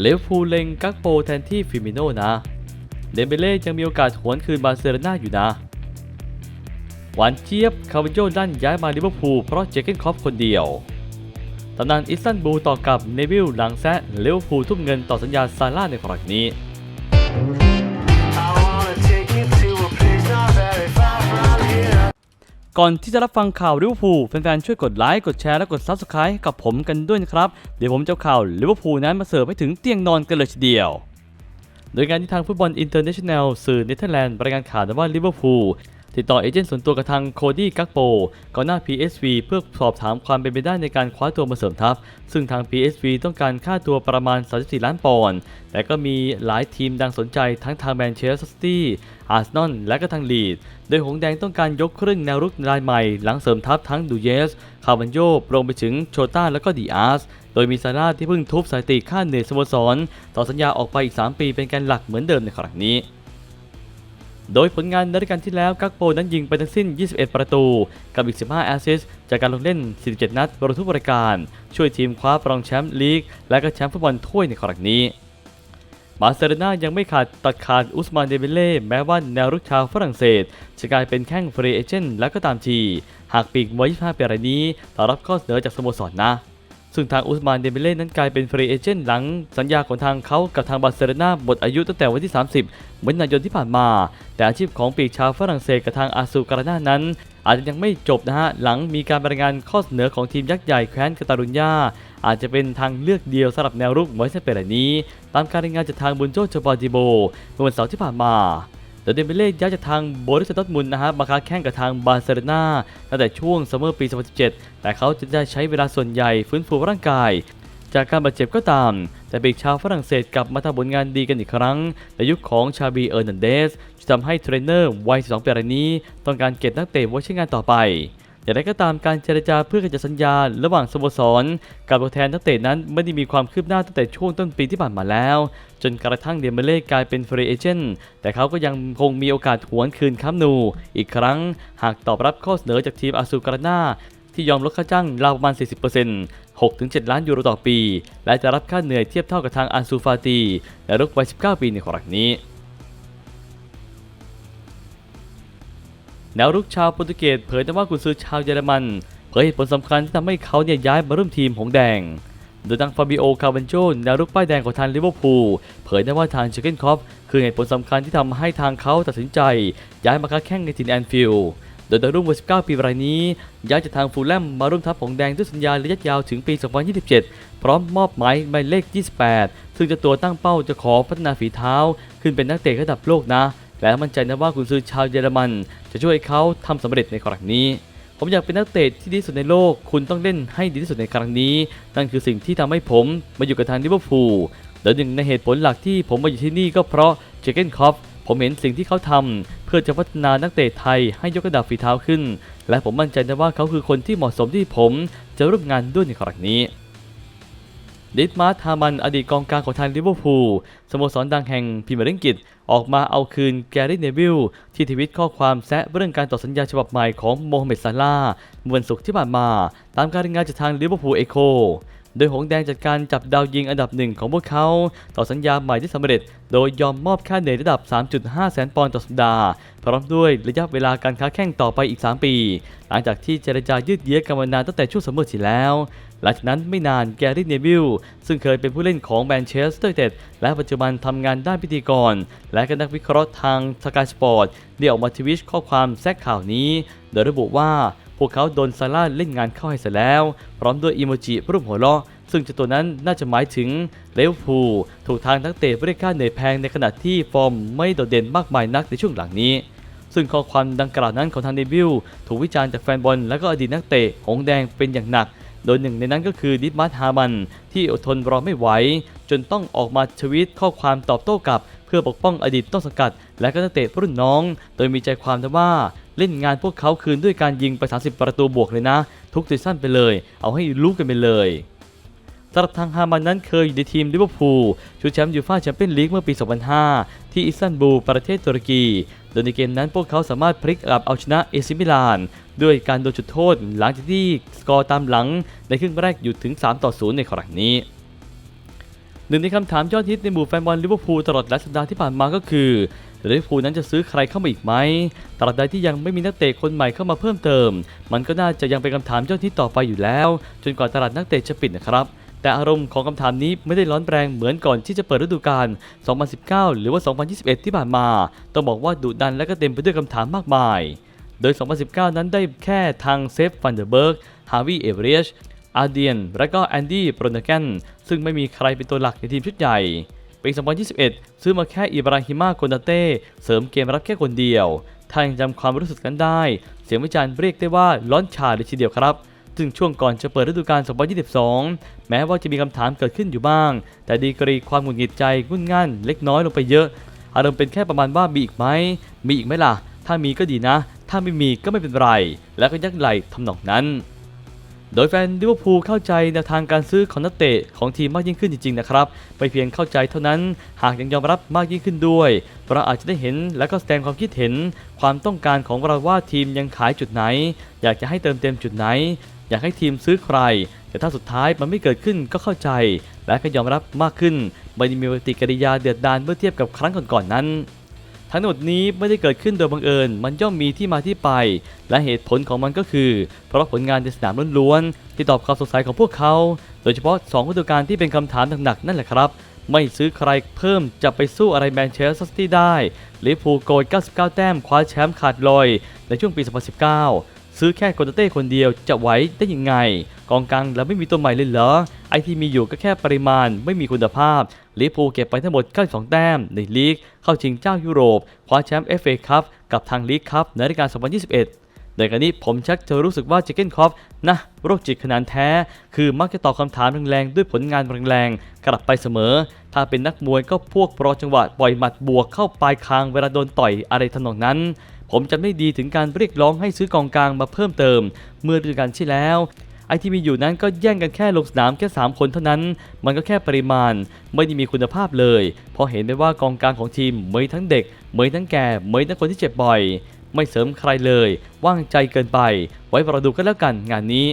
เลเวอร์พูลเล็งกักโปแทนที่ฟิมิโนนะเดมเบเล่ยังมีโอกาสหวนคืนบาร์เซโลนาอยู่นะหวานเจี๊ยบคาร์วินโยดันย้ายมาลิเวอร์พูลเพราะเจเกนคอฟคนเดียวตำนานอิสตันบูลต่อกับเนวิลหลังแซะลิเวอร์พูลทุ่มเงินต่อสัญญาซาร่าในครั้งนี้ ก่อนที่จะรับฟังข่าวลิเวอร์พูลแฟนๆช่วยกดไลค์กดแชร์และกด s u b สไครต์กับผมกันด้วยนะครับ เดี๋ยวผมจะข่าวลิเวอร์พูลนั้นมาเสิร์ฟให้ถึงเตียงนอนกันเลยทีเดียวโดยการที่ทางฟุตบอลอินเตอร์เนชั่นแนลสื่อเนเธอร์แลนด์รายงานข่าวว่าลิเวอร์พูล ติดต่อเอเจนต์ส่วนตัวกับทางโคดี้กักโปก่อนหน้า PSV เพื่อสอบถามความเป็นไปได้ในการคว้าตัวมาเสริมทัพ ซึ่งทาง PSV ต้องการค่าตัวประมาณ 34 ล้านปอนด์ แต่ก็มีหลายทีมดังสนใจทั้งทางแมนเชสเตอร์ซิตี้อาร์เซนอลและก็ทางลีด โดยหงแดงต้องการยกครึ่งแนวรุกรายใหม่ หลังเสริมทัพทั้งดูเยส คาวันโยรวมไปถึงโชต้าและก็ดีอาร์ส โดยมีซาร่าที่เพิ่งทุบสถิติค่าเหนื่อยสโมสร ต่อสัญญาออกไปอีก 3 ปีเป็นแกนหลักเหมือนเดิมในครั้งนี้ โดยผลงานในฤดูกาลที่แล้วกักโปนั้นยิงไปทั้งสิ้น 21 ประตู กับอีก 15 แอสซิสต์จากการลงเล่น 47 นัดรทุกรายการ ช่วยทีมคว้ารองแชมป์ลีก และก็แชมป์ฟุตบอลถ้วยในครั้งนี้บาร์เซโลนายังไม่ขาดตัดขาดอุสมานเดเบเล่แม้ว่าแนวรุกชาวฝรั่งเศส จะกลายเป็นแข้งฟรีเอเจนต์และก็ตามที หากปีกวัย25ปีรายนี้ต่อรับข้อเสนอจากสโมสรนะ ซึ่งทางอุสมานเดเบเล่นั้นกลายเป็นฟรีเอเจนต์หลังสัญญาของทางเขากับทางบาร์เซโลนาหมดอายุตั้งแต่วันที่ 30มิถุนายนที่ผ่านมา แต่อาชีพของปีกชาวฝรั่งเศสกับทางอาซูการาน่านั้น อาจจะยังไม่จบนะฮะ หลังมีการรายงานข้อเสนอของทีมยักษ์ใหญ่แคว้นกาตาลุญญาอาจจะเป็นทางเลือกเดียวสำหรับแนวรุกไว้เส้นเป็นนี้ ตามการรายงานจากทางบุนโจโจบอดิโบเมื่อวันเสาร์ที่ผ่านมา โดยเดมเบเล่ย้ายจากทางโบริสดอร์ทมุนนะฮะมาค้าแข่งกับทางบาร์เซโลนาตั้งแต่ช่วงซัมเมอร์ปี 2017 แต่เขาจะได้ใช้เวลาส่วนใหญ่ฟื้นฟูร่างกาย จากการบาดเจ็บก็ตาม แต่ปีกชาวฝรั่งเศสกลับมาทำผลงานดีกันอีกครั้ง ในยุคของชาบีเออร์นันเดสจะทำให้เทรนเนอร์วัย 12ปีรายนี้ ต้องการเก็บนักเตะไว้ใช้งานต่อไป อย่างไรก็ตามการเจรจาเพื่อขยายสัญญาระหว่างสโมสร กับตัวแทนนักเตะนั้นไม่ได้มีความคืบหน้าตั้งแต่ช่วงต้นปีที่ผ่านมาแล้ว จนกระทั่งเดมเบเล่กลายเป็นฟรีเอเจนต์แต่เขาก็ยังคงมีโอกาสหวนคืนคัมนู อีกครั้ง หากตอบรับข้อเสนอจากทีมอาซูการานาที่ยอมลดค่าจ้างราวประมาณ 40% 6-7 ล้านยูโรต่อปี และจะรับค่าเหนื่อยเทียบเท่ากับทางอันซูฟาตีและรุกวัย 19 ปีในครั้งนี้ แนวรุกชาวโปรตุเกสเผยแต่ว่ากุนซือชาวเยอรมันเผยเหตุผลสำคัญที่ทำให้เขาเนี่ยย้ายมาร่วมทีมหงส์แดง โดยทางฟาบิโอ คาวันโจแนวรุกป้ายแดงของทางลิเวอร์พูลเผยได้ว่าทางเชเกนคอฟคือเหตุผลสำคัญที่ทำให้ทางเขาตัดสินใจ ย้ายมาค้าแข่งในถิ่นแอนฟิลด์โดยดาวรุ่งวัย19 ปีรายนี้ ย้ายจากทางฟูลแลมมาร่วมทัพหงส์แดงด้วยสัญญาระยะยาวถึงปี 2027 พร้อมมอบหมายหมายเลข 28 ซึ่งจะตัวตั้งเป้าจะขอพัฒนาฝีเท้า ขึ้นเป็นนักเตะระดับโลกนะ และมั่นใจนะว่ากุนซือชาวเยอรมัน จะช่วยเขาทำสำเร็จในครั้งนี้ ผมอยากเป็นนักเตะที่ดีที่สุดในโลก คุณต้องเล่นให้ดีที่สุดในครั้งนี้ นั่นคือสิ่งที่ทำให้ผมมาอยู่กับทางลิเวอร์พูลและหนึ่งในเหตุผลหลักที่ผมมาอยู่ที่นี่ก็เพราะเจเกนคอฟผมเห็นสิ่งที่เขาทำเพื่อจะพัฒนานักเตะไทยให้ยกระดับฝีเท้าขึ้น และผมมั่นใจนะว่าเขาคือคนที่เหมาะสมที่ผมจะร่วมงานด้วยในครั้งนี้ดิสมาร์ทามันอดีตกองกลางของทางลิเวอร์พูลสโมสรดังแห่งพรีเมียร์ลีก ออกมาเอาคืนแกรี่เนวิลที่ทวิตข้อความแซะเรื่องการต่อสัญญาฉบับใหม่ของโมฮัมเหม็ดซาลาห์เมื่อวันศุกร์ที่ผ่านมา ตามการรายงานจากทางลิเวอร์พูลเอโคโดยหงแดงจัดการจับดาวยิงอันดับหนึ่งของพวกเขา ต่อสัญญาใหม่ที่สำเร็จ โดยยอมมอบค่าเหนื่อยระดับ 3.5 แสนปอนด์ต่อสัปดาห์ พร้อมด้วยระยะเวลาการค้าแข่งต่อไปอีก 3 ปี หลังจากที่เจรจายืดเยื้อกันมานานตั้งแต่ช่วงซัมมอร์ที่แล้ว หลังจากนั้นไม่นานแกรี่เนวิลซึ่งเคยเป็นผู้เล่นของแมนเชสเตอร์ยูไนเต็ดและปัจจุบันทำงานด้านพิธีกร และก็นักวิเคราะห์ทางสกายสปอร์ตได้ออกมาทวิชข้อความแซกข่าวนี้ โดยระบุว่าพวกเขาโดนซาร่าเล่นงานเข้าให้เสร็จแล้ว พร้อมด้วยอีโมจิรูปหัวเราะซึ่งเจ้าตัวนั้นน่าจะหมายถึงเลวพูถูกทางนักเตะเรียกค่าเหนื่อยแพงในขณะที่ฟอร์มไม่โดดเด่นมากมายนักในช่วงหลังนี้ ซึ่งข้อความดังกล่าวนั้นของทางเดวิลถูกวิจารณ์จากแฟนบอลและก็อดีตนักเตะหงแดงเป็นอย่างหนัก โดยหนึ่งในนั้นก็คือดิสมาร์ฮามันที่อดทนรอไม่ไหว จนต้องออกมาทวีตข้อความตอบโต้กลับ เพื่อปกป้องอดีตต้นสังกัด และก็นักเตะรุ่นน้อง โดยมีใจความว่าเล่นงานพวกเขาคืนด้วยการยิงไป 30 ประตูบวกเลยนะ ทุกซีซั่นไปเลย เอาให้รู้กันไปเลย สำหรับทางฮามันนั้นเคยอยู่ในทีมลิเวอร์พูลชุดแชมป์ยูฟ่าแชมเปี้ยนลีกเมื่อปี 2005 ที่อิสตันบูลประเทศตุรกี โดยในเกมนั้นพวกเขาสามารถพลิกกลับเอาชนะเอซิมิลาน ด้วยการโดนจุดโทษหลังจากที่สกอร์ตามหลังในครึ่งแรกหยุดถึง 3 ต่อ 0 ในครั้งนี้หนึ่งในคำถามยอดฮิตในหมู่แฟนบอลลิเวอร์พูลตลอดหลายสัปดาห์ที่ผ่านมาก็คือลิเวอร์พูลนั้นจะซื้อใครเข้ามาอีกไหมตราบใดที่ยังไม่มีนักเตะคนใหม่เข้ามาเพิ่มเติม มันก็น่าจะยังเป็นคำถามยอดฮิตต่อไปอยู่แล้ว จนกว่าตลาดนักเตะจะปิดนะครับ แต่อารมณ์ของคำถามนี้ไม่ได้ร้อนแรงเหมือนก่อนที่จะเปิดฤดูกาล 2019 หรือว่า 2021 ที่ผ่านมา ต้องบอกว่าดุดันและก็เต็มไปด้วยคำถามมากมาย โดย 2019 นั้นได้แค่ทางเซฟฟันเดอร์เบิร์ก ฮาวิเอเวเรชอาร์เดียน และก็แอนดี้โปรนแกนซึ่งไม่มีใครเป็นตัวหลักในทีมชุดใหญ่ปี 2021 ซื้อมาแค่อิบราฮิมาโกนาเต้เสริมเกมรับแค่คนเดียว ถ้ายังจำความรู้สึกนั้นได้ เสียงวิจารณ์เรียกได้ว่าร้อนฉาเลยทีเดียวครับ ซึ่งช่วงก่อนจะเปิดฤดูกาล 2022 แม้ว่าจะมีคำถามเกิดขึ้นอยู่บ้าง แต่ดีกรีความหงุดหงิดใจงุ่นง่านเล็กน้อยลงไปเยอะ อารมณ์เป็นแค่ประมาณว่ามีอีกไหม มีอีกไหมล่ะ ถ้ามีก็ดีนะ ถ้าไม่มีก็ไม่เป็นไร แล้วก็ยักไหลทำนองนั้น โดยแฟนลิเวอร์พูลเข้าใจแนวทางการซื้อของนักเตะของทีมมากยิ่งขึ้นจริงๆนะครับไม่เพียงเข้าใจเท่านั้น หากยังยอมรับมากยิ่งขึ้นด้วย เราอาจจะได้เห็นและก็แสดงความคิดเห็น ความต้องการของเราว่าทีมยังขายจุดไหน อยากจะให้เติมเต็มจุดไหน อยากให้ทีมซื้อใคร แต่ถ้าสุดท้ายมันไม่เกิดขึ้นก็เข้าใจ และก็ยอมรับมากขึ้นไม่ได้มีปฏิกิริยาเดือดดาลเมื่อเทียบกับครั้งก่อนๆนั้น ทั้งหมดนี้ไม่ได้เกิดขึ้นโดยบังเอิญ มันย่อมมีที่มาที่ไป และเหตุผลของมันก็คือ เพราะผลงานในสนามล้วนๆที่ตอบความสงสัยของพวกเขา โดยเฉพาะ2ฤดูกาลที่เป็นคำถามหนักๆนั่นแหละครับไม่ซื้อใครเพิ่มจะไปสู้อะไรแมนเชสเตอร์ซิตี้ได้ลิเวอร์พูลโกย 99 แต้มคว้าแชมป์ขาดลอย ในช่วงปี 2019 ซื้อแค่โกนเต้คนเดียวจะไหวได้ยังไง กองกลางแล้วไม่มีตัวใหม่เลยเหรอ ไอที่มีอยู่ก็แค่ปริมาณไม่มีคุณภาพลิเวอร์พูลเก็บไปทั้งหมด 92 แต้ม ในลีก เข้าชิงเจ้ายุโรป คว้าแชมป์ FA คัพกับทางลีกคัพในฤดูกาล2021โดยการนี้ผมชักจะรู้สึกว่าเจเกนคอฟนะโรคจิตขนาดแท้ คือมักจะตอบคำถามแรงๆ ด้วยผลงานแรงๆ กลับไปเสมอ ถ้าเป็นนักมวยก็พวกรอจังหวะปล่อยหมัดบวกเข้าปลายคางเวลาโดนต่อยอะไรทำนองนั้น ผมจำได้ดีถึงการเรียกร้องให้ซื้อกองกลางมาเพิ่มเติม เมื่อฤดูกาลที่แล้วไอที่มีอยู่นั้นก็แย่งกันแค่ลงสนามแค่ 3 คนเท่านั้น มันก็แค่ปริมาณ ไม่ได้มีคุณภาพเลยเพราะเห็นได้ว่ากองกลางของทีมเมยทั้งเด็ก เมยทั้งแก่เมยทั้งคนที่เจ็บบ่อย ไม่เสริมใครเลย ว่างใจเกินไป ไว้รอดูกันแล้วกันงานนี้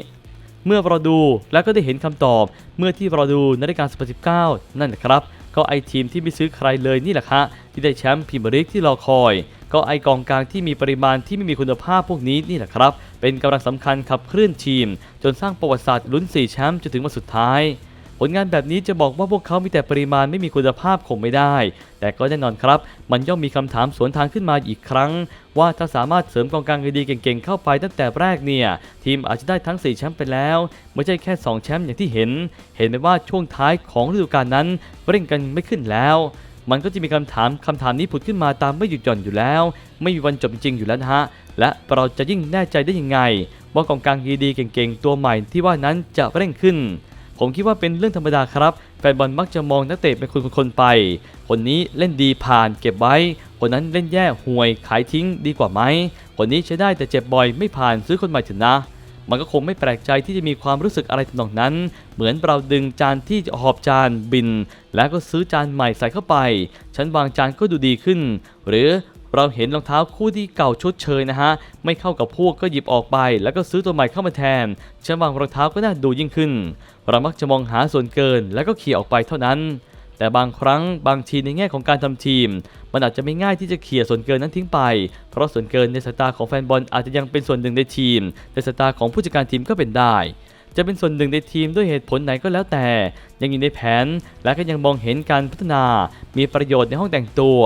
เมื่อเราดูแล้วก็ได้เห็นคำตอบ เมื่อที่เราดูในรายการ2019 นั่นแหละครับ ก็ไอทีมที่ไม่ซื้อใครเลยนี่แหละครับที่ได้แชมป์พรีเมียร์ลีกที่รอคอย ก็ไอกองกลางที่มีปริมาณที่ไม่มีคุณภาพพวกนี้นี่แหละครับ เป็นกำลังสำคัญขับเคลื่อนทีม จนสร้างประวัติศาสตร์ลุ้น4แชมป์จนถึงวันสุดท้ายผลงานแบบนี้จะบอกว่าพวกเขามีแต่ปริมาณไม่มีคุณภาพคงไม่ได้ แต่ก็แน่นอนครับ มันย่อมมีคำถามสวนทางขึ้นมาอีกครั้ง ว่าถ้าสามารถเสริมกองกลางดีเก่งๆเข้าไปตั้งแต่แรกเนี่ย ทีมอาจจะได้ทั้ง 4 แชมป์ไปแล้ว ไม่ใช่แค่ 2 แชมป์อย่างที่เห็น เห็นไหมว่าช่วงท้ายของฤดูกาลนั้นเร่งกันไม่ขึ้นแล้ว มันก็จะมีคำถามคำถามนี้ผุดขึ้นมาตามไม่หยุดหย่อนอยู่แล้ว ไม่มีวันจบจริงอยู่แล้วนะฮะ และเราจะยิ่งแน่ใจได้ยังไงว่ากองกลางดีๆเก่งๆ ตัวใหม่ที่ว่านั้นจะเร่งขึ้น ผมคิดว่าเป็นเรื่องธรรมดาครับ แฟนบอลมักจะมองนักเตะเป็นคนๆไป คนนี้เล่นดีผ่านเก็บไว้ คนนั้นเล่นแย่ห่วยขายทิ้งดีกว่าไหมคนนี้ใช้ได้แต่เจ็บบ่อยไม่ผ่านซื้อคนใหม่เถอะนะ มันก็คงไม่แปลกใจที่จะมีความรู้สึกอะไรทำนองนั้น เหมือนเราดึงจานที่จะหอบจานบิน แล้วก็ซื้อจานใหม่ใส่เข้าไป ชั้นวางจานก็ดูดีขึ้น หรือเราเห็นรองเท้าคู่ที่เก่าชดเชยนะฮะ ไม่เข้ากับพวกก็หยิบออกไป แล้วก็ซื้อตัวใหม่เข้ามาแทนชั้นวางรองเท้าก็น่าดูยิ่งขึ้น เรามักจะมองหาส่วนเกินแล้วก็ขี่ออกไปเท่านั้น แต่บางครั้งบางทีในแง่ของการทำทีม มันอาจจะไม่ง่ายที่จะเขี่ยส่วนเกินนั้นทิ้งไป เพราะส่วนเกินในสายตาของแฟนบอลอาจจะยังเป็นส่วนหนึ่งในทีมในสายตาของผู้จัดการทีมก็เป็นได้ จะเป็นส่วนหนึ่งในทีมด้วยเหตุผลไหนก็แล้วแต่ ยังอยู่ในแผน และก็ยังมองเห็นการพัฒนา มีประโยชน์ในห้องแต่งตัว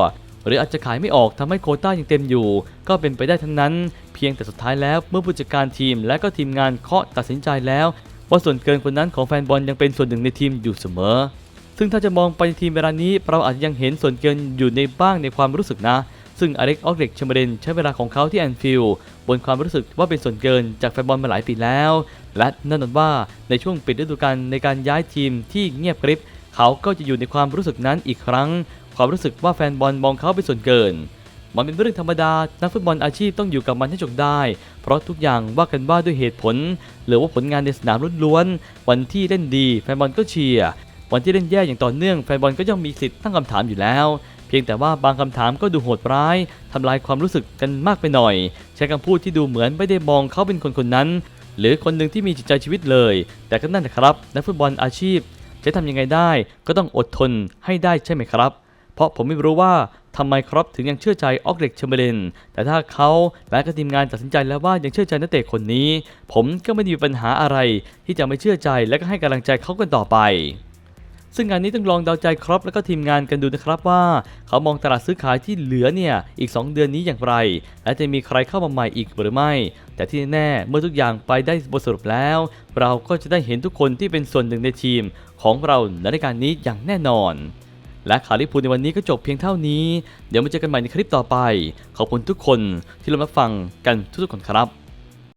หรืออาจจะขายไม่ออกทำให้โคต้ายังเต็มอยู่ ก็เป็นไปได้ทั้งนั้น เพียงแต่สุดท้ายแล้วเมื่อผู้จัดการทีม และก็ทีมงานเคาะตัดสินใจแล้ว ว่าส่วนเกินคนนั้นของแฟนบอลยังเป็นส่วนหนึ่งในทีมอยู่เสมอ ซึ่งถ้าจะมองไปทีมเวลานี้เราอาจยังเห็นส่วนเกินอยู่ในบ้างในความรู้สึกนะ ซึ่งอเล็กออกเล็กเชมเบรนใช้เวลาของเขาที่แอนฟิลด์บนความรู้สึกว่าเป็นส่วนเกินจากแฟนบอลมาหลายปีแล้ว และแน่นอนว่าในช่วงปิดฤดูกาลในการย้ายทีมที่เงียบกริบ เขาก็จะอยู่ในความรู้สึกนั้นอีกครั้ง ความรู้สึกว่าแฟนบอลมองเขาเป็นส่วนเกินมันเป็นเรื่องธรรมดา นักฟุตบอลอาชีพต้องอยู่กับมันให้จบได้ เพราะทุกอย่างว่ากันว่าด้วยเหตุผล หรือว่าผลงานในสนามล้วนๆ วันที่เล่นดี แฟนบอลก็เชียร์ วันที่เล่นแย่อย่างต่อเนื่องแฟนบอลก็ย่อมมีสิทธิ์ตั้งคำถามอยู่แล้ว เพียงแต่ว่าบางคำถามก็ดูโหดร้ายทำลายความรู้สึกกันมากไปหน่อย ใช้คำพูดที่ดูเหมือนไม่ได้มองเขาเป็นคนคนนั้น หรือคนหนึ่งที่มีจิตใจชีวิตเลย แต่ก็นั่นแหละครับนักฟุตบอลอาชีพ จะทำยังไงได้ ก็ต้องอดทนให้ได้ใช่ไหมครับ เพราะผมไม่รู้ว่าทำไมครับถึงยังเชื่อใจออกเล็กเชมเบรนแต่ถ้าเขาและก็ทีมงานตัดสินใจแล้วว่ายังเชื่อใจนักเตะคนนี้ ผมก็ไม่มีปัญหาอะไร ที่จะไม่เชื่อใจและก็ให้กำลังใจเขากันต่อไป ซึ่งงานนี้ต้องลองเดาใจครับแล้วก็ทีมงานกันดูนะครับว่า เขามองตลาดซื้อขายที่เหลือเนี่ยอีก 2 เดือนนี้อย่างไร และจะมีใครเข้ามาใหม่อีกหรือไม่ แต่ที่แน่เมื่อทุกอย่างไปได้บทสรุปแล้ว เราก็จะได้เห็นทุกคนที่เป็นส่วนหนึ่งในทีม ของเราในรายการนี้อย่างแน่นอนและข่าวลิพูลในวันนี้ก็จบเพียงเท่านี้ เดี๋ยวมาเจอกันใหม่ในคลิปต่อไป ขอบคุณทุกคนที่รับฟังกันทุกๆคนครับ